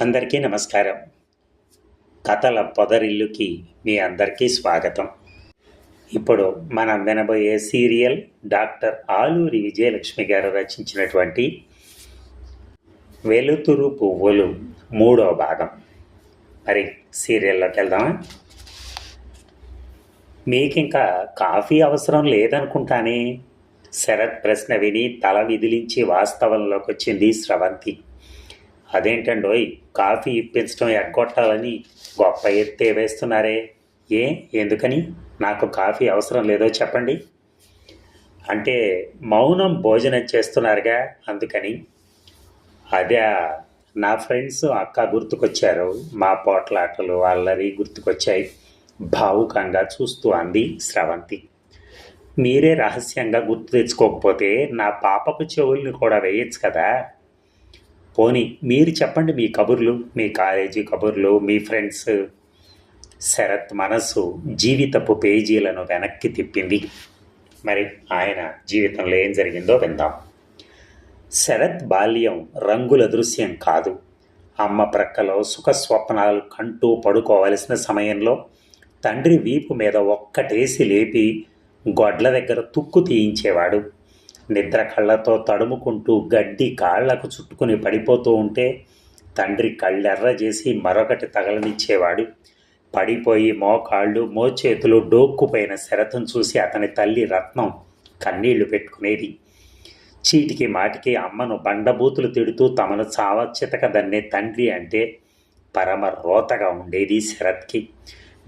అందరికీ నమస్కారం. కథల పొదరిల్లుకి మీ అందరికీ స్వాగతం. ఇప్పుడు మనం వినబోయే సీరియల్ డాక్టర్ ఆలూరి విజయలక్ష్మి గారు రచించినటువంటి వెలుతురు పువ్వులు మూడో భాగం. మరి సీరియల్లోకి వెళ్దామా? ఇంకా కాఫీ అవసరం లేదనుకుంటానే. శరత్ ప్రశ్న విని తల విదిలించి వాస్తవంలోకి వచ్చింది స్రవంతి. అదేంటండి ఓయ్ కాఫీ ఇప్పించడం ఎగ్గొట్టాలని గొప్ప ఎత్తే వేస్తున్నారే. ఏ? ఎందుకని? నాకు కాఫీ అవసరం లేదో చెప్పండి. అంటే మౌనం భోజనం చేస్తున్నారుగా అందుకని. అదే నా ఫ్రెండ్స్ అక్క గుర్తుకొచ్చారు. మా పోట్లాటలు అల్లరి గుర్తుకొచ్చాయి. భావుకంగా చూస్తూ అంది స్రవంతి. మీరే రహస్యంగా గుర్తు తెచ్చుకోకపోతే నా పాపకు చెవుల్ని కూడా వేయచ్చు కదా. పోనీ మీరు చెప్పండి మీ కబుర్లు మీ కాలేజీ కబుర్లు మీ ఫ్రెండ్స్. శరత్ మనస్సు జీవితపు పేజీలను వెనక్కి తిప్పింది. మరి ఆయన జీవితంలో ఏం జరిగిందో విందాం. శరత్ బాల్యం రంగుల దృశ్యం కాదు. అమ్మ ప్రక్కలో సుఖ స్వప్నాలు కంటూ పడుకోవలసిన సమయంలో తండ్రి వీపు మీద ఒక్కటేసి లేపి గొడ్ల దగ్గర తుక్కు తీయించేవాడు. నిద్ర కళ్ళతో తడుముకుంటూ గడ్డి కాళ్ళకు చుట్టుకుని పడిపోతూ ఉంటే తండ్రి కళ్ళెర్ర చేసి మరొకటి తగలనిచ్చేవాడు. పడిపోయి మోకాళ్ళు మోచేతులు డోక్కుపోయిన శరథం చూసి అతని తల్లి రత్నం కన్నీళ్ళు పెట్టుకునేది. చీటికి మాటికి అమ్మను బండబూతులు తిడుతూ తమను చావచ్చితక దన్నే తండ్రి అంటే పరమ రోతగా ఉండేది శరత్కి.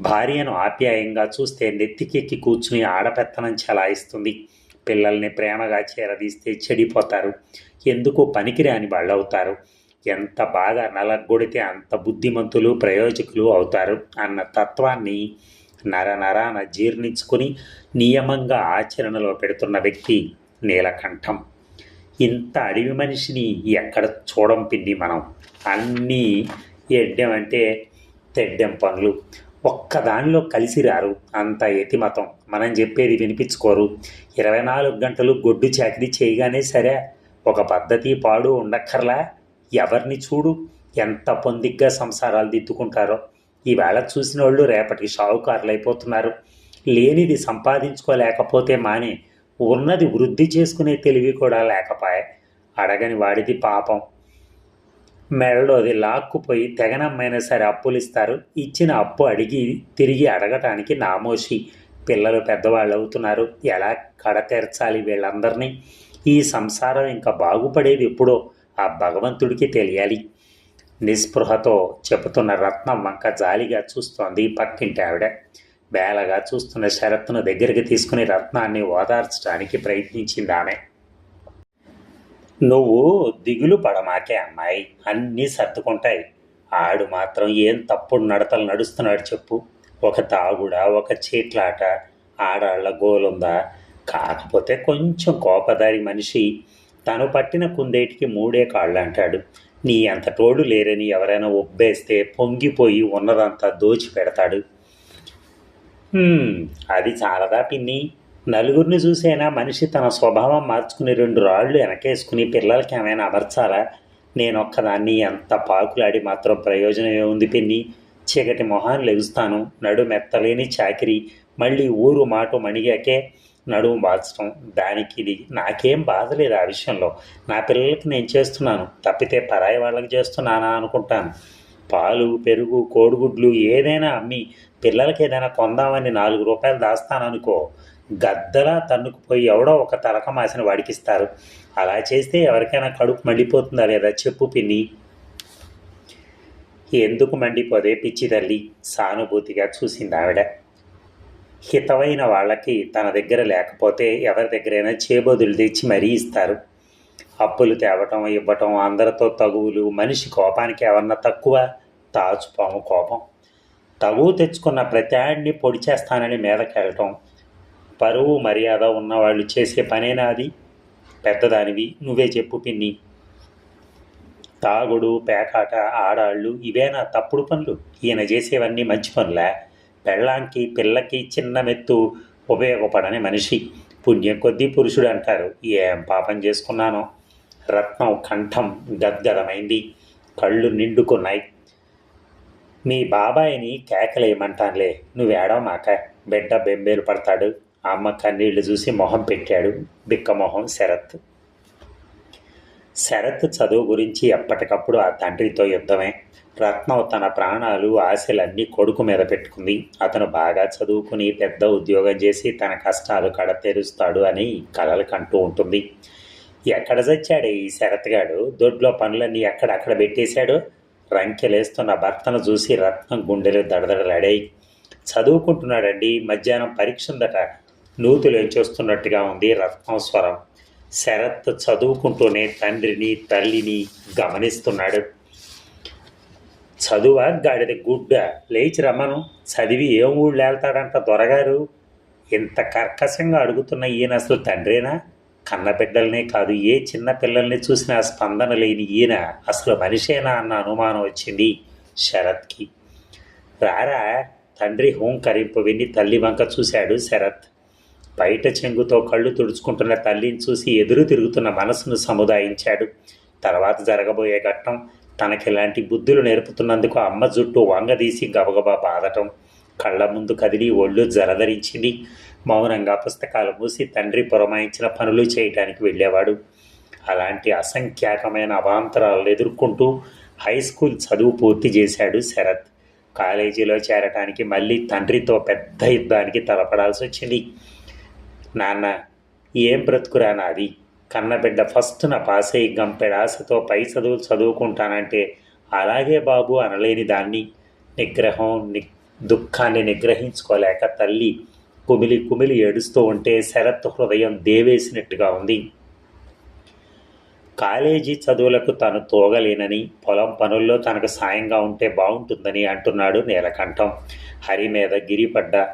భార్యను ఆప్యాయంగా చూస్తే నెత్తికెక్కి కూర్చుని ఆడపెత్తనం చలాయిస్తుంది. పిల్లల్ని ప్రేమగా చేరదీస్తే చెడిపోతారు. ఎందుకు పనికిరాని వాళ్ళు అవుతారు ఎంత బాగా నలగొడితే అంత బుద్ధిమంతులు ప్రయోజకులు అవుతారు అన్న తత్వాన్ని నర నరాన జీర్ణించుకుని నియమంగా ఆచరణలో పెడుతున్న వ్యక్తి నీలకంఠం. ఇంత అడవి మనిషిని ఎక్కడ చూడం పిన్ని మనం? అన్నీ ఎడ్డెం అంటే తెడ్డం పనులు. ఒక్కదానిలో కలిసి రారు. అంత ఎతిమతం మనం చెప్పేది వినిపించుకోరు. ఇరవై నాలుగు గంటలు గొడ్డు చాకరీ చేయగానే సరే ఒక పద్ధతి పాడు ఉండక్కర్లా? ఎవరిని చూడు? ఎంత పొందిగ్గా సంసారాలు దిద్దుకుంటారో. ఈవేళ చూసిన వాళ్ళు రేపటికి షావుకారులు అయిపోతున్నారు లేనిది సంపాదించుకోలేకపోతే మానే ఉన్నది వృద్ధి చేసుకునే తెలివి కూడా లేకపాయే. అడగని వాడిది పాపం. మెడలోది లాక్కుపోయి తెగనమ్మైనా సరే అప్పులు ఇస్తారు ఇచ్చిన అప్పు అడిగి తిరిగి అడగటానికి నామోషి. పిల్లలు పెద్దవాళ్ళు అవుతున్నారు ఎలా కడతెరచాలి వీళ్ళందరినీ? ఈ సంసారం ఇంకా బాగుపడేది ఎప్పుడో ఆ భగవంతుడికి తెలియాలి. నిస్పృహతో చెబుతున్న రత్నం వంక జాలిగా చూస్తోంది పక్కింటి ఆవిడ వేలగా చూస్తున్న శరత్ను దగ్గరికి తీసుకుని రత్నాన్ని ఓదార్చడానికి ప్రయత్నించింది ఆమె నువ్వు దిగులు పడమాకే అమ్మాయి. అన్నీ సర్దుకుంటాయి. ఆడు మాత్రం ఏం తప్పుడు నడతలు నడుస్తున్నాడు చెప్పు. ఒక తాగుడా ఒక చీట్లాట ఆడాళ్ళ గోలుందా? కాకపోతే కొంచెం కోపదారి మనిషి. తను పట్టిన కుందేటికి మూడే కాళ్ళు అంటాడు. నీ అంత తోడు లేరని ఎవరైనా ఒబ్బేస్తే పొంగిపోయి ఉన్నదంతా దోచి పెడతాడు అది చాలదా పిన్ని? నలుగురిని చూసైనా మనిషి తన స్వభావం మార్చుకుని రెండు రాళ్ళు వెనకేసుకుని పిల్లలకి ఏమైనా అమర్చాలా? నేను ఒక్కదాన్ని ఎంత పాకులాడి మాత్రం ప్రయోజనం ఏముంది పిన్ని. చీకటి మొహాన్ని లెగుస్తాను. నడు మెత్తలేని చాకిరి. మళ్ళీ ఊరు మాట మణిగాకే నడుము బాల్చడం దానికి ఇది నాకేం బాధ లేదు ఆ విషయంలో. నా పిల్లలకి నేను చేస్తున్నాను. తప్పితే పరాయి వాళ్ళకి చేస్తున్నానా అనుకుంటాను. పాలు పెరుగు కోడిగుడ్లు ఏదైనా అమ్మి పిల్లలకి ఏదైనా కొందామని నాలుగు రూపాయలు దాస్తాననుకో గద్దలా తన్నుకుపోయి ఎవడో ఒక తలక మాసిన వాడికిస్తారు అలా చేస్తే ఎవరికైనా కడుపు మండిపోతుందా లేదా చెప్పు పిన్ని. ఎందుకు మండిపోదే పిచ్చి తల్లి? సానుభూతిగా చూసింది ఆవిడ. హితమైన వాళ్ళకి తన దగ్గర లేకపోతే ఎవరి దగ్గరైనా చేబోదులు తెచ్చి మరీ ఇస్తారు. అప్పులు తేవటం ఇవ్వటం అందరితో తగువులు మనిషి కోపానికి ఎవరన్నా తక్కువ తాచుపాము కోపం. తగువు తెచ్చుకున్న ప్రతి ఆడిని పొడి చేస్తానని మీదకెళ్ళటం. పరువు మర్యాద ఉన్నవాళ్ళు చేసే పనేనా అది? పెద్దదానివి నువ్వే చెప్పు పిన్ని. తాగుడు పేకాట ఆడాళ్ళు ఇవేనా తప్పుడు పనులు? ఈయన చేసేవన్నీ మంచి పనులే? పెళ్ళాంకి పిల్లకి చిన్న మెత్తు ఉపయోగపడని మనిషి. పుణ్యం కొద్దీ పురుషుడు అంటారు ఏం పాపం చేసుకున్నానో? రత్నం కంఠం గద్గదమైంది కళ్ళు నిండుకున్నాయి. మీ బాబాయిని కేకలేయమంటానులే నువ్వేడో మాక బిడ్డ బెంబేలు పడతాడు అమ్మ కన్నీళ్ళు చూసి మొహం పెట్టాడు బిక్క మొహం శరత్. శరత్ చదువు గురించి ఎప్పటికప్పుడు ఆ తండ్రితో యుద్ధమే. రత్నం తన ప్రాణాలు ఆశలన్నీ కొడుకు మీద పెట్టుకుంది. అతను బాగా చదువుకుని పెద్ద ఉద్యోగం చేసి తన కష్టాలు కడతెరుస్తాడు అని కలలు కంటూ ఉంటుంది. ఎక్కడ చచ్చాడే ఈ శరత్గాడు దొడ్లో పనులన్నీ ఎక్కడక్కడ పెట్టేశాడు? రంకెలేస్తున్న భర్తను చూసి రత్నం గుండెలు దడదడలాడాయి. చదువుకుంటున్నాడండి. మధ్యాహ్నం పరీక్ష ఉందట. నూతులేంచొస్తున్నట్టుగా ఉంది రత్నం స్వరం. శరత్ చదువుకుంటూనే తండ్రిని తల్లిని గమనిస్తున్నాడు. చదువ? గాడిద గుడ్డ? లేచి రమ్మను. చదివి ఏం ఊళ్ళు వెళ్తాడంట దొరగారు? ఇంత కర్కశంగా అడుగుతున్న ఈయన అసలు తండ్రేనా? కన్నబిడ్డల్నే కాదు ఏ చిన్న పిల్లల్ని చూసినా స్పందన లేని ఈయన అసలు మనిషేనా అన్న అనుమానం వచ్చింది శరత్కి. రారా? తండ్రి హోంకరింపు విని తల్లి వంక చూశాడు శరత్. బయట చెంగుతో కళ్ళు తుడుచుకుంటున్న తల్లిని చూసి ఎదురు తిరుగుతున్న మనసును సముదాయించాడు. తర్వాత జరగబోయే ఘట్టం తనకిలాంటి బుద్ధులు నేర్పుతున్నందుకు అమ్మ జుట్టు వంగదీసి గబగబా బాదటం కళ్ళ ముందు కదిలి ఒళ్ళు జలధరించింది. మౌనంగా పుస్తకాలు మూసి తండ్రి పురమాయించిన పనులు చేయటానికి వెళ్ళేవాడు. అలాంటి అసంఖ్యాకమైన అవాంతరాలను ఎదుర్కొంటూ హై స్కూల్ చదువు పూర్తి చేశాడు శరత్. కాలేజీలో చేరటానికి మళ్ళీ తండ్రితో పెద్ద యుద్ధానికి తలపడాల్సి వచ్చింది నాన్న ఏం బ్రతుకురా నాది? కన్నబిడ్డ ఫస్ట్ నా పాస్ అయ్యి గంపెడాసతో పై చదువులు చదువుకుంటానంటే అలాగే బాబు అనలేని దాన్ని. నిగ్రహం ని దుఃఖాన్ని నిగ్రహించుకోలేక తల్లి కుమిలి కుమిలి ఏడుస్తూ ఉంటే శరత్ హృదయం దేవేసినట్టుగా ఉంది. కాలేజీ చదువులకు తను తోగలేనని పొలం పనుల్లో తనకు సాయంగా ఉంటే బాగుంటుందని అంటున్నాడు నీలకంఠం. హరి మీద గిరిపడ్డ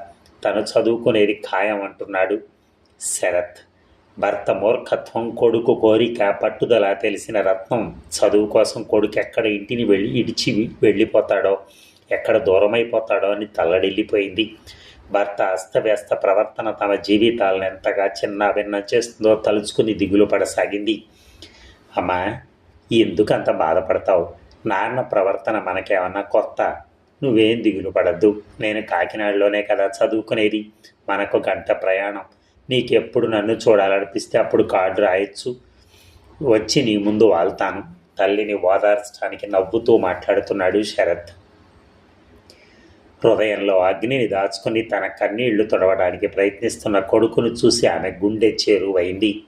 తను చదువుకునేది ఖాయం అంటున్నాడు. శరత్. భర్త మూర్ఖత్వం కొడుకు కోరిక పట్టుదల తెలిసిన రత్నం చదువు కోసం కొడుకు ఎక్కడ ఇంటిని వెళ్ళి ఇడిచి వెళ్ళిపోతాడో ఎక్కడ దూరమైపోతాడో అని తల్లడిల్లిపోయింది. భర్త అస్తవ్యస్త ప్రవర్తన తమ జీవితాలను ఎంతగా చిన్న భిన్న చేస్తుందో తలుచుకుని దిగులు పడసాగింది. అమ్మా ఎందుకు అంత బాధపడతావు? నాన్న ప్రవర్తన మనకేమన్నా కొత్త? నువ్వేం దిగులు పడద్దు. నేను కాకినాడలోనే కదా చదువుకునేది. మనకు గంట ప్రయాణం. నీకెప్పుడు నన్ను చూడాలనిపిస్తే అప్పుడు కార్డు రాయొచ్చు. వచ్చి నీ ముందు వాళ్తాను. తల్లిని ఓదార్చడానికి నవ్వుతూ మాట్లాడుతున్నాడు శరత్. హృదయంలో అగ్నిని దాచుకుని తన కన్నీళ్ళు తొడవడానికి ప్రయత్నిస్తున్న కొడుకును చూసి ఆమె గుండె చేరువైంది.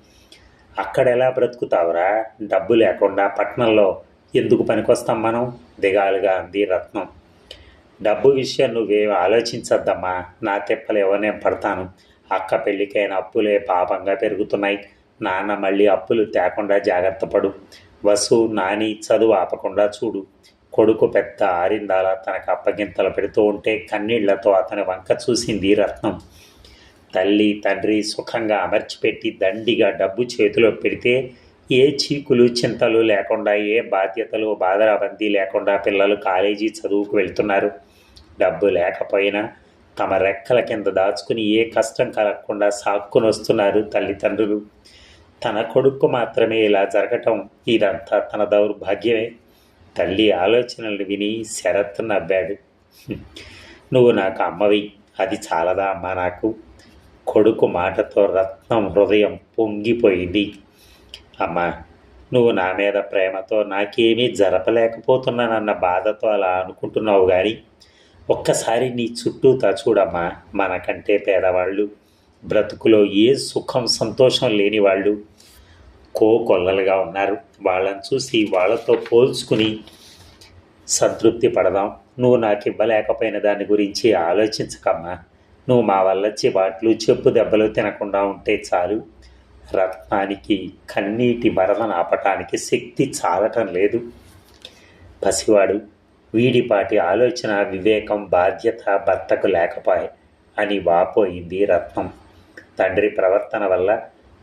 అక్కడెలా బ్రతుకుతావురా? డబ్బు లేకుండా పట్నంలో ఎందుకు పనికొస్తాం మనం? దిగాలుగా అంది రత్నం. డబ్బు విషయం నువ్వేం ఆలోచించద్దమ్మా. నా తెప్పలేవో నేను పడతాను. అక్క పెళ్ళికైన అప్పులే పాపంగా పెరుగుతున్నాయి. నాన్న మళ్ళీ అప్పులు తేకుండా జాగ్రత్త పడు. వసు నాని చదువు ఆపకుండా చూడు. కొడుకు పెద్ద ఆరిందాల తనకు అప్పగింతలు పెడుతూ ఉంటే కన్నీళ్ళతో అతని వంక చూసింది రత్నం. తల్లి తండ్రి సుఖంగా అమర్చిపెట్టి దండిగా డబ్బు చేతిలో పెడితే ఏ చీకులు చింతలు లేకుండా ఏ బాధ్యతలు బాధరాబందీ లేకుండా పిల్లలు కాలేజీ చదువుకు వెళ్తున్నారు. డబ్బు లేకపోయినా తమ రెక్కల కింద దాచుకుని ఏ కష్టం కలగకుండా సాక్కుని వస్తున్నారు తల్లిదండ్రులు. తన కొడుకు మాత్రమే ఇలా జరగటం ఇదంతా తన దౌర్భాగ్యమే. తల్లి ఆలోచనలు విని శరత్ నవ్వాడు. నువ్వు నాకు అమ్మవి అది చాలదా అమ్మ నాకు కొడుకు మాటతో రత్నం హృదయం పొంగిపోయింది. అమ్మ నువ్వు నా మీద ప్రేమతో నాకేమీ జరపలేకపోతున్నానన్న బాధతో అలా అనుకుంటున్నావు కానీ ఒక్కసారి నీ చుట్టూ చూడమ్మా మనకంటే పేదవాళ్ళు బ్రతుకులో ఏ సుఖం సంతోషం లేని వాళ్ళు కోకొల్లలుగా ఉన్నారు. వాళ్ళని చూసి వాళ్ళతో పోల్చుకుని సంతృప్తి పడదాం. నువ్వు నాకు ఇవ్వలేకపోయిన దాని గురించి ఆలోచించకమ్మా. నువ్వు మా వల్ల చివాట్లు చెప్పు దెబ్బలు తినకుండా ఉంటే చాలు. రత్నానికి కన్నీటి వరదను ఆపటానికి శక్తి చాలటం లేదు. పసివాడు వీడిపాటి ఆలోచన వివేకం బాధ్యత భర్తకు లేకపోయే అని వాపోయింది రత్నం. తండ్రి ప్రవర్తన వల్ల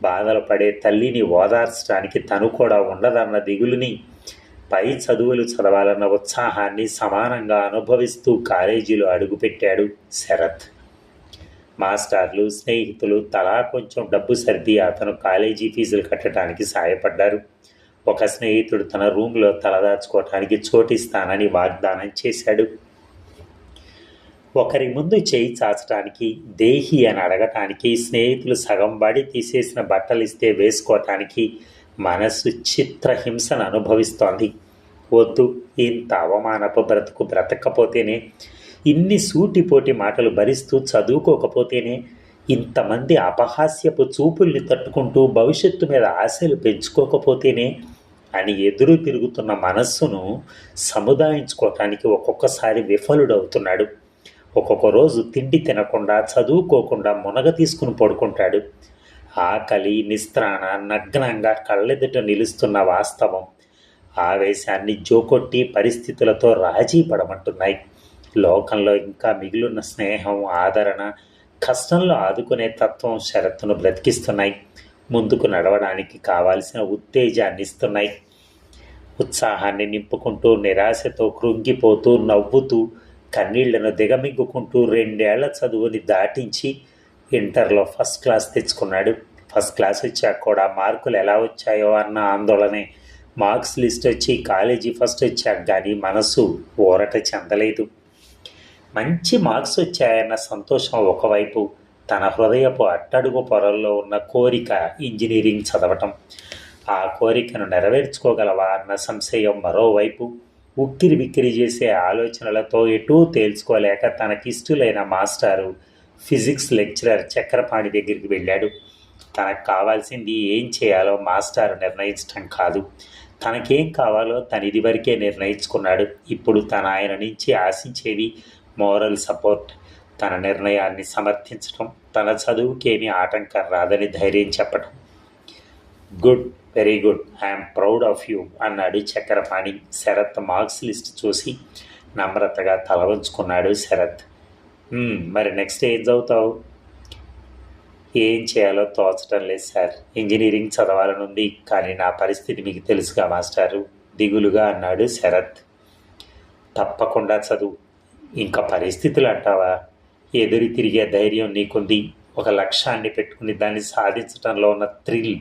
బాధలు పడే తల్లిని ఓదార్చడానికి తను కూడా ఉండదన్న దిగులుని పై చదువులు చదవాలన్న ఉత్సాహాన్ని సమానంగా అనుభవిస్తూ కాలేజీలో అడుగుపెట్టాడు శరత్. మాస్టర్లు స్నేహితులు తలా కొంచెం డబ్బు సర్ది అతను కాలేజీ ఫీజులు కట్టడానికి సాయపడ్డారు. ఒక స్నేహితుడు తన రూమ్లో తలదాచుకోవటానికి చోటిస్తానని వాగ్దానం చేశాడు. ఒకరి ముందు చేయి చాచటానికి దేహి అని అడగటానికి స్నేహితులు సగం బడి తీసేసిన బట్టలు ఇస్తే వేసుకోవటానికి మనస్సు చిత్రహింసను అనుభవిస్తోంది. వద్దు ఇంత అవమానపు బ్రతుకు బ్రతకపోతేనే ఇన్ని సూటిపోటి మాటలు భరిస్తూ చదువుకోకపోతేనే ఇంతమంది అపహాస్యపు చూపుల్ని తట్టుకుంటూ భవిష్యత్తు మీద ఆశలు పెంచుకోకపోతేనే అని ఎదురు తిరుగుతున్న మనస్సును సముదాయించుకోవటానికి ఒక్కొక్కసారి విఫలుడవుతున్నాడు. ఒక్కొక్క రోజు తిండి తినకుండా చదువుకోకుండా మునగ తీసుకుని పడుకుంటాడు. ఆకలి నిస్త్రాణ నగ్నంగా కళ్ళెదుట నిలుస్తున్న వాస్తవం ఆవేశాన్ని జోకొట్టి పరిస్థితులతో రాజీ పడమంటున్నాయి. లోకంలో ఇంకా మిగిలిన స్నేహం ఆదరణ కష్టంలో ఆదుకునే తత్వం షరత్తును బ్రతికిస్తున్నాయి. ముందుకు నడవడానికి కావాల్సిన ఉత్తేజాన్ని ఇస్తున్నాయి. ఉత్సాహాన్ని నింపుకుంటూ నిరాశతో కృంగిపోతూ నవ్వుతూ కన్నీళ్ళను దిగమింగుకుంటూ రెండేళ్ళ చదువుని దాటించి ఇంటర్లో ఫస్ట్ క్లాస్ తెచ్చుకున్నాడు. ఫస్ట్ క్లాస్ వచ్చాక కూడా మార్కులు ఎలా వచ్చాయో అన్న ఆందోళనే. మార్క్స్ లిస్ట్ వచ్చి కాలేజీ ఫస్ట్ వచ్చాక కానీ మనసు ఊరట చెందలేదు. మంచి మార్క్స్ వచ్చాయన్న సంతోషం ఒకవైపు తన హృదయపు అట్టడుగు పొరల్లో ఉన్న కోరిక ఇంజనీరింగ్ చదవటం. ఆ కోరికను నెరవేర్చుకోగలవా అన్న సంశయం మరోవైపు ఉక్కిరి బిక్కిరి చేసే ఆలోచనలతో ఎటూ తేల్చుకోలేక తనకిష్టులైన మాస్టారు ఫిజిక్స్ లెక్చరర్ చక్రపాణి దగ్గరికి వెళ్ళాడు. తనకు కావాల్సింది ఏం చేయాలో మాస్టారు నిర్ణయించటం కాదు. తనకేం కావాలో తను ఇదివరకే నిర్ణయించుకున్నాడు. ఇప్పుడు తన ఆయన నుంచి ఆశించేది మోరల్ సపోర్ట్. తన నిర్ణయాన్ని సమర్థించటం తన చదువుకేమీ ఆటంకం రాదని ధైర్యం చెప్పటం. Good very good I'm proud of you అన్నాడు చక్రపాణి. శరత్ మార్క్స్ లిస్ట్ చూసి నమ్రతగా తలవంచుకున్నాడు శరత్. మరి నెక్స్ట్ ఏం చదువుతావు? ఏం చేయాలో తోచటం లేదు సార్. ఇంజనీరింగ్ చదవాలనుంది కానీ నా పరిస్థితి మీకు తెలుసుగా మాస్టారు దిగులుగా అన్నాడు శరత్. తప్పకుండా చదువు. ఇంకా పరిస్థితులు అంటావా? ఎదురు తిరిగే ధైర్యం నీకుంది. ఒక లక్ష్యాన్ని పెట్టుకుని దాన్ని సాధించడంలో ఉన్న థ్రిల్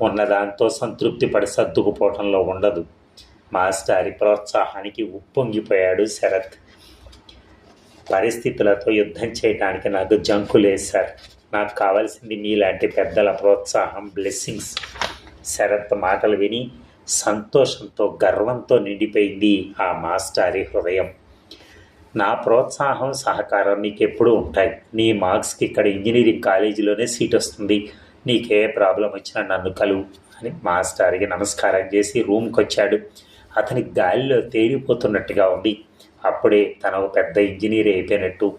ఉన్న దాంతో సంతృప్తి పడి సర్దుకుపోవటంలో ఉండదు. మాస్టారి ప్రోత్సాహానికి ఉప్పొంగిపోయాడు శరత్. పరిస్థితులతో యుద్ధం చేయడానికి నాకు జంకు లేదు సార్. నాకు కావాల్సింది మీలాంటి పెద్దల ప్రోత్సాహం బ్లెస్సింగ్స్. శరత్ మాటలు విని సంతోషంతో గర్వంతో నిండిపోయింది ఆ మాస్టారి హృదయం. నా ప్రోత్సాహం సహకారం నీకు ఎప్పుడూ ఉంటాయి. నీ మార్క్స్కి ఇక్కడ ఇంజనీరింగ్ కాలేజీలోనే సీట్ వస్తుంది. నీకే ప్రాబ్లం వచ్చినా నన్ను కలువు అని మాస్టర్కి నమస్కారం చేసి రూమ్కి వచ్చాడు అతని గాలిలో తేలిపోతున్నట్టుగా ఉంది. అప్పుడే తన ఒక పెద్ద ఇంజనీర్ అయిపోయినట్టు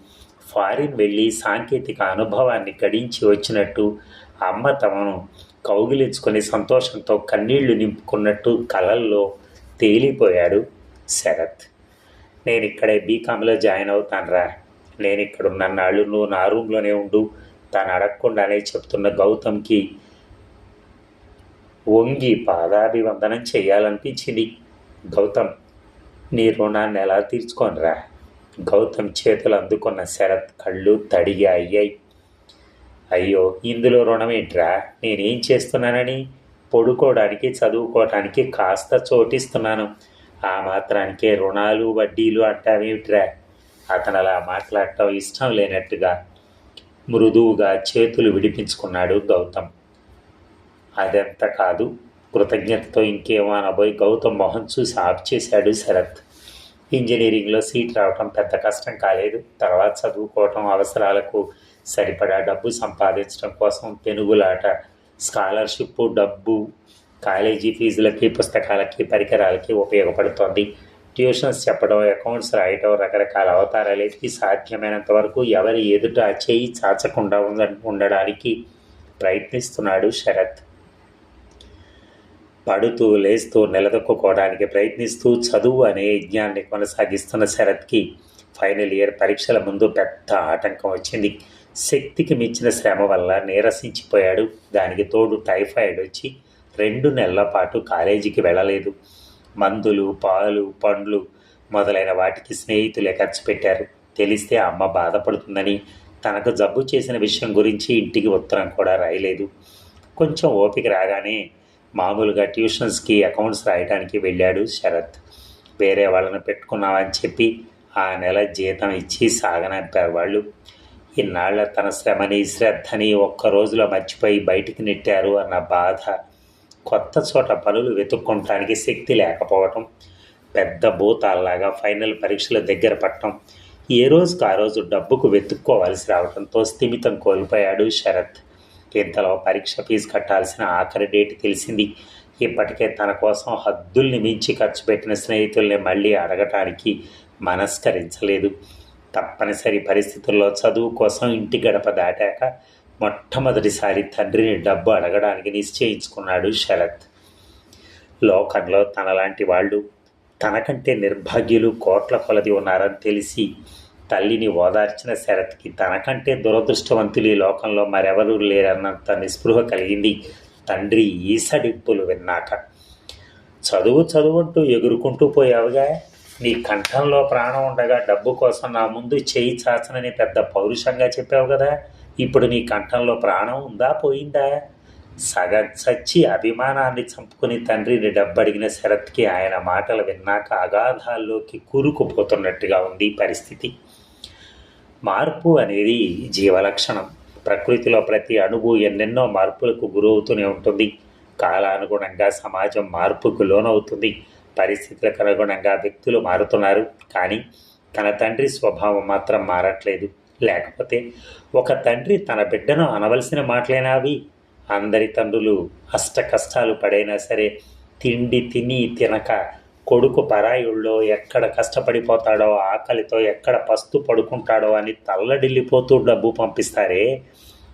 ఫారిన్ వెళ్ళి సాంకేతిక అనుభవాన్ని గడించి వచ్చినట్టు అమ్మ తమను కౌగిలించుకొని సంతోషంతో కన్నీళ్ళు నింపుకున్నట్టు కలల్లో తేలిపోయాడు శరత్. నేను ఇక్కడే బీకామ్లో జాయిన్ అవుతానురా. నేను ఇక్కడ ఉన్న నాళ్ళు నువ్వు నా రూమ్లోనే ఉండు. తను అడగకుండానే చెప్తున్న గౌతమ్కి వంగి పాదాభివందనం చేయాలనిపించింది. గౌతమ్ నీ రుణాన్ని ఎలా తీర్చుకోనరా? గౌతమ్ చేతులు అందుకున్న శరత్ కళ్ళు తడిగా అయ్యాయి. అయ్యో ఇందులో రుణం ఏంట్రా నేనేం చేస్తున్నానని? పడుకోవడానికి చదువుకోవడానికి కాస్త చోటిస్తున్నాను. ఆ మాత్రానికే రుణాలు వడ్డీలు అంటావేమిట్రా అతను అలా మాట్లాడటం ఇష్టం లేనట్టుగా మృదువుగా చేతులు విడిపించుకున్నాడు గౌతమ్. అదెంత కాదు కృతజ్ఞతతో ఇంకేమో అనబోయి గౌతమ్ మొహం చూసి ఆఫ్ చేశాడు శరత్. ఇంజనీరింగ్లో సీట్ రావటం పెద్ద కష్టం కాలేదు. తర్వాత చదువుకోవటం అవసరాలకు సరిపడా డబ్బు సంపాదించడం కోసం పెనుగులాట స్కాలర్షిప్ డబ్బు కాలేజీ ఫీజులకి పుస్తకాలకి పరికరాలకి ఉపయోగపడుతోంది. ట్యూషన్స్ చెప్పడం అకౌంట్స్ రాయటం రకరకాల అవతారాలకి సాధ్యమైనంత వరకు ఎవరి ఎదుట చేయి చాచకుండా ఉండడానికి ప్రయత్నిస్తున్నాడు శరత్. పడుతూ లేస్తూ నిలదొక్కుకోవడానికి ప్రయత్నిస్తూ చదువు అనే యజ్ఞాన్ని కొనసాగిస్తున్న శరత్కి ఫైనల్ ఇయర్ పరీక్షల ముందు పెద్ద ఆటంకం వచ్చింది. శక్తికి మించిన శ్రమ వల్ల నీరసించిపోయాడు. దానికి తోడు టైఫాయిడ్ వచ్చి రెండు నెలల పాటు కాలేజీకి వెళ్ళలేదు. మందులు పాలు పండ్లు మొదలైన వాటికి స్నేహితులే ఖర్చు పెట్టారు. తెలిస్తే అమ్మ బాధపడుతుందని తనకు జబ్బు చేసిన విషయం గురించి ఇంటికి ఉత్తరం కూడా రాయలేదు. కొంచెం ఓపిక రాగానే మామూలుగా ట్యూషన్స్కి అకౌంట్స్ రాయడానికి వెళ్ళాడు శరత్. వేరే వాళ్ళని పెట్టుకున్నామని చెప్పి ఆ నెల జీతం ఇచ్చి సాగనంపారు వాళ్ళు. ఇన్నాళ్ళ తన శ్రమని శ్రద్ధని ఒక్క రోజులో మర్చిపోయి బయటికి నెట్టారు అన్న బాధ కొత్త చోట పనులు వెతుక్కోవటానికి శక్తి లేకపోవటం పెద్ద భూతాల్లాగా ఫైనల్ పరీక్షల దగ్గర పట్టడం ఏ రోజుకు ఆ రోజు డబ్బుకు వెతుక్కోవాల్సి రావడంతో స్థిమితం కోల్పోయాడు శరత్. ఇంతలో పరీక్ష ఫీజు కట్టాల్సిన ఆఖరి డేట్ తెలిసింది. ఇప్పటికే తన కోసం హద్దుల్ని మించి ఖర్చు పెట్టిన స్నేహితుల్ని మళ్ళీ అడగటానికి మనస్కరించలేదు. తప్పనిసరి పరిస్థితుల్లో చదువు కోసం ఇంటి గడప దాటాక మొట్టమొదటిసారి తండ్రిని డబ్బు అడగడానికి నిశ్చయించుకున్నాడు శరత్. లోకంలో తనలాంటి వాళ్ళు తనకంటే నిర్భాగ్యులు కోట్ల కొలది ఉన్నారని తెలిసి తల్లిని ఓదార్చిన శరత్కి తనకంటే దురదృష్టవంతులు ఈ లోకంలో మరెవరూ లేరన్నంత నిస్పృహ కలిగింది తండ్రి ఈసడింపులు విన్నాక. చదువు చదువుంటూ ఎగురుకుంటూ పోయావుగా? నీ కంఠంలో ప్రాణం ఉండగా డబ్బు కోసం నా ముందు చేయి చాచనని పెద్ద పౌరుషంగా చెప్పావు కదా? ఇప్పుడు నీ కంఠంలో ప్రాణం ఉందా? పోయిందా? సగం చచ్చి అభిమానాన్ని చంపుకుని తండ్రిని డబ్బడిగిన శరత్కి ఆయన మాటలు విన్నాక అగాధాల్లోకి కూరుకుపోతున్నట్టుగా ఉంది పరిస్థితి. మార్పు అనేది జీవలక్షణం. ప్రకృతిలో ప్రతి అణువు ఎన్నెన్నో మార్పులకు గురవుతూనే ఉంటుంది. కాలానుగుణంగా సమాజం మార్పుకు లోనవుతుంది. పరిస్థితులకు అనుగుణంగా వ్యక్తులు మారుతున్నారు. కానీ తన తండ్రి స్వభావం మాత్రం మారట్లేదు. లేకపోతే ఒక తండ్రి తన బిడ్డను అనవలసిన మాటలేనావి? అందరి తండ్రులు అష్ట కష్టాలు పడైనా సరే తిండి తిని తినక కొడుకు పరాయుళ్ళో ఎక్కడ కష్టపడిపోతాడో ఆకలితో ఎక్కడ పస్తు పడుకుంటాడో అని తల్లడిల్లిపోతూ డబ్బు పంపిస్తారే?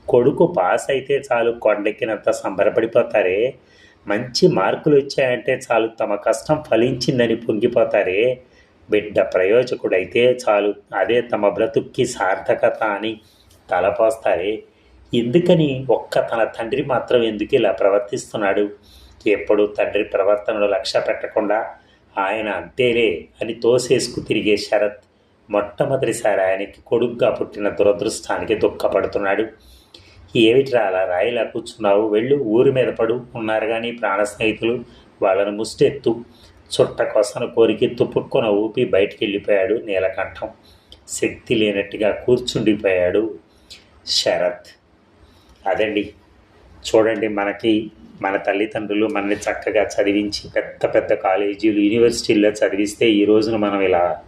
కొడుకు పాస్ అయితే చాలు కొండెక్కినంత సంబరపడిపోతారే? మంచి మార్కులు వచ్చాయంటే చాలు తమ కష్టం ఫలించిందని పొంగిపోతారే? బిడ్డ ప్రయోజకుడైతే చాలు. అదే తమ బ్రతుక్కి సార్థకత అని తలపోస్తారే? ఎందుకని ఒక్క తన తండ్రి మాత్రం ఎందుకు ఇలా ప్రవర్తిస్తున్నాడు? ఎప్పుడు తండ్రి ప్రవర్తనలు లక్ష్య పెట్టకుండా ఆయన అంతేలే అని తోసేసుకు తిరిగే శరత్ మొట్టమొదటిసారి ఆయనకి కొడుగ్గా పుట్టిన దురదృష్టానికి దుఃఖపడుతున్నాడు. ఏమిట్రా అలా రాయిలా కూర్చున్నావు? వెళ్ళు ఊరి మీద పడు ఉన్నారు కానీ ప్రాణ స్నేహితులు వాళ్ళను ముష్టెత్తు. చుట్ట కొసను కోరికి తుప్పుక్కున ఊపి బయటికి వెళ్ళిపోయాడు నీలకంఠం. శక్తి లేనట్టుగా కూర్చుండిపోయాడు శరత్. అదండి. చూడండి మనకి మన తల్లిదండ్రులు మనల్ని చక్కగా చదివించి పెద్ద పెద్ద కాలేజీలు యూనివర్సిటీల్లో చదివిస్తే ఈ రోజున మనం ఇలా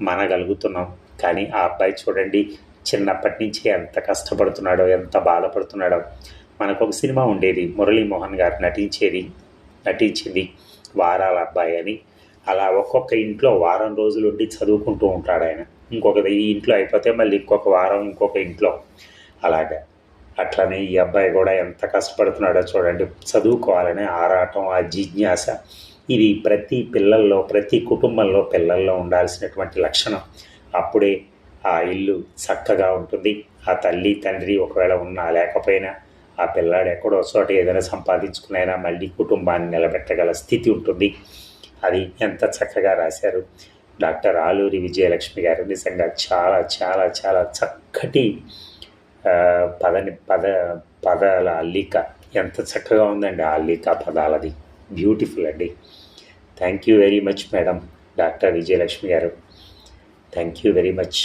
మనగలుగుతున్నాం. కానీ ఆ అబ్బాయి చూడండి చిన్నప్పటి నుంచి ఎంత కష్టపడుతున్నాడో ఎంత బాధపడుతున్నాడో. మనకు ఒక సినిమా ఉండేది. మురళీమోహన్ గారు నటించేది నటించింది. వారాల అబ్బాయి అని. అలా ఒక్కొక్క ఇంట్లో వారం రోజులు ఉండి చదువుకుంటూ ఉంటాడు ఆయన. ఇంకొక ఈ ఇంట్లో అయిపోతే మళ్ళీ ఇంకొక వారం ఇంకొక ఇంట్లో. అలాగా. అట్లనే ఈ అబ్బాయి కూడా ఎంత కష్టపడుతున్నాడో చూడండి. చదువుకోవాలనే ఆరాటం ఆ జిజ్ఞాస. ఇది ప్రతి పిల్లల్లో ప్రతి కుటుంబంలో పిల్లల్లో ఉండాల్సినటువంటి లక్షణం. అప్పుడే ఆ ఇల్లు చక్కగా ఉంటుంది. ఆ తల్లి తండ్రి ఒకవేళ ఉన్నా లేకపోయినా ఆ పిల్లాడు ఎక్కడో చోట ఏదైనా సంపాదించుకునైనా మళ్ళీ కుటుంబాన్ని నిలబెట్టగల స్థితి ఉంటుంది. అది ఎంత చక్కగా రాశారు. డాక్టర్ ఆలూరి విజయలక్ష్మి గారు నిజంగా చాలా చాలా చాలా చక్కటి పదని పద పదాల అల్లిక. ఎంత చక్కగా ఉందండి ఆ అల్లిక పదాలది. బ్యూటిఫుల్ అండి. Thank you very much madam doctor Vijayalakshmi garu. Thank you very much